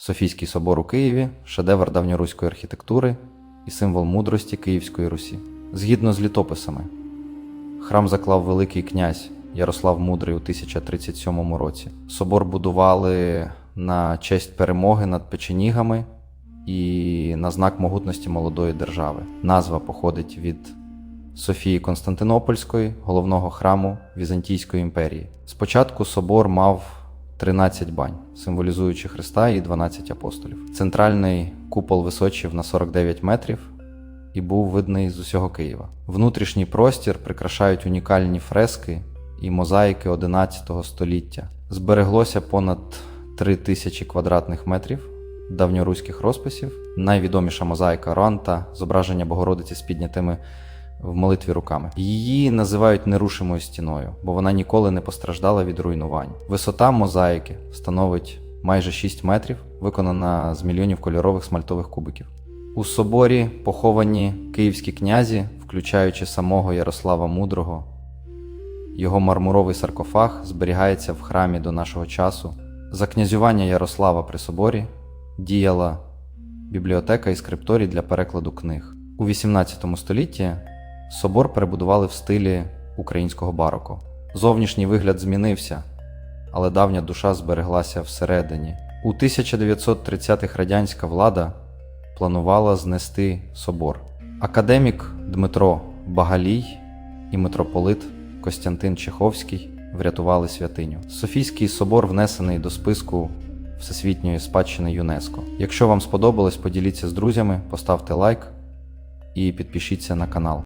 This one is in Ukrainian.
Софійський собор у Києві шедевр давньоруської архітектури і символ мудрості Київської Русі. Згідно з літописами, храм заклав Великий князь Ярослав Мудрий у 1037 році. Собор будували на честь перемоги над печенігами і на знак могутності молодої держави. Назва походить від Софії Константинопольської, головного храму Візантійської імперії. Спочатку собор мав 13 бань, символізуючи Христа і 12 апостолів. Центральний купол височив на 49 метрів і був видний з усього Києва. Внутрішній простір прикрашають унікальні фрески і мозаїки 11 століття. Збереглося понад 3 тисячі квадратних метрів давньоруських розписів. Найвідоміша мозаїка Ранта, зображення Богородиці з піднятими в молитві руками. Її називають нерушимою стіною, бо вона ніколи не постраждала від руйнувань. Висота мозаїки становить майже 6 метрів, виконана з мільйонів кольорових смальтових кубиків. У соборі поховані київські князі, включаючи самого Ярослава Мудрого. Його мармуровий саркофаг зберігається в храмі до нашого часу. За князювання Ярослава при соборі діяла бібліотека і скрипторій для перекладу книг. У XVIII столітті собор перебудували в стилі українського бароко. Зовнішній вигляд змінився, але давня душа збереглася всередині. У 1930-х радянська влада планувала знести собор. Академік Дмитро Багалій і митрополит Костянтин Чеховський врятували святиню. Софійський собор внесений до списку Всесвітньої спадщини ЮНЕСКО. Якщо вам сподобалось, поділіться з друзями, поставте лайк і підпишіться на канал.